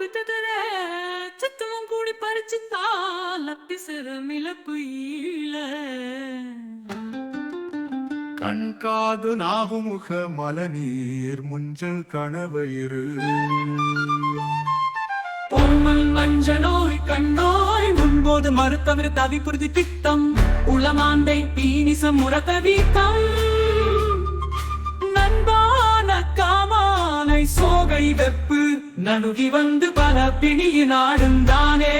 பித்ததர சித்தமும் கூடி பறிச்சு தாளத்தி சிறமிழப்பு ஈழ. கண்காது நாகுமுக மலநீர் முஞ்சல் கணவயிறு பொம்மல் மஞ்ச நோய் கண்ணோய் முன்போது மறுத்தவர் தவி புரிதி பித்தம். உளமாண்டை பீனிசம் முறத்த வீத்தம் நண்பான காமாலை சோகை வெப்பு நணுகி வந்து பல பிணியினாடும் தானே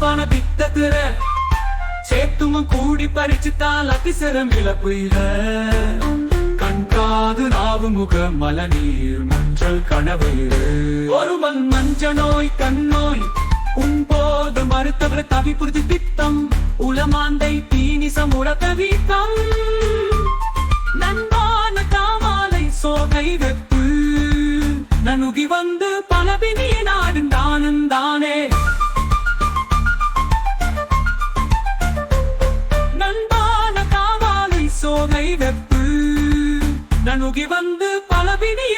பண்பான பித்தத்திர சேத்துமும் கூடி பறிச்சுத்தால் அதிசரம் இழப்புயில கண்காது நாவு முக மலநீர் மஞ்சள் கனவு ஒரு மண் மஞ்ச நோய் கண்ணோய் உன்போது மறுத்தவர் தவி புரிதி பித்தம். உளமாந்தை தீனிசம் உறக்க வீக்கம். நண்பான காமாலை சோகை வெப்பு. நனுகி வந்து வெப்பு நணுகி வந்து பலவினை